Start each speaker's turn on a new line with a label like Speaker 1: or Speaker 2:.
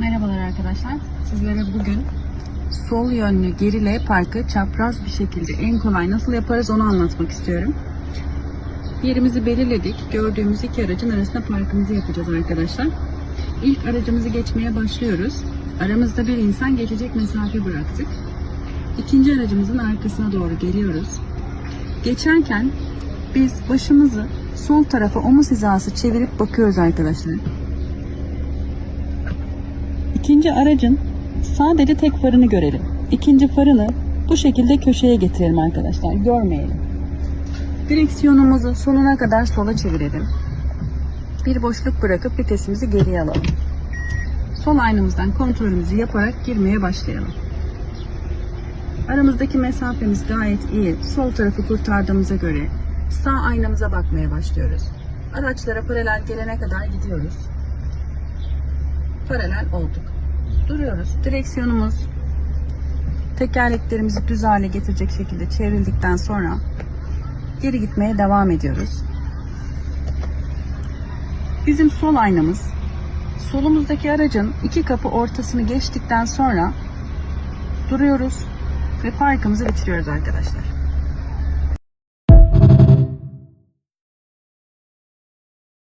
Speaker 1: Merhabalar arkadaşlar. Sizlere bugün sol yönlü geri L parkı çapraz bir şekilde en kolay nasıl yaparız onu anlatmak istiyorum. Yerimizi belirledik. Gördüğümüz iki aracın arasında parkımızı yapacağız arkadaşlar. İlk aracımızı geçmeye başlıyoruz. Aramızda bir insan geçecek mesafe bıraktık. İkinci aracımızın arkasına doğru geliyoruz. Geçerken biz başımızı sol tarafa omuz hizası çevirip bakıyoruz arkadaşlar. İkinci aracın sadece tek farını görelim. İkinci farını bu şekilde köşeye getirelim arkadaşlar. Görmeyelim. Direksiyonumuzu sonuna kadar sola çevirelim. Bir boşluk bırakıp vitesimizi geriye alalım. Sol aynamızdan kontrolümüzü yaparak girmeye başlayalım. Aramızdaki mesafemiz gayet iyi. Sol tarafı kurtardığımıza göre sağ aynamıza bakmaya başlıyoruz. Araçlara paralel gelene kadar gidiyoruz paralel olduk. Duruyoruz. Direksiyonumuz tekerleklerimizi düz hale getirecek şekilde çevrildikten sonra geri gitmeye devam ediyoruz. Bizim sol aynamız solumuzdaki aracın iki kapı ortasını geçtikten sonra duruyoruz ve parkımızı bitiriyoruz arkadaşlar.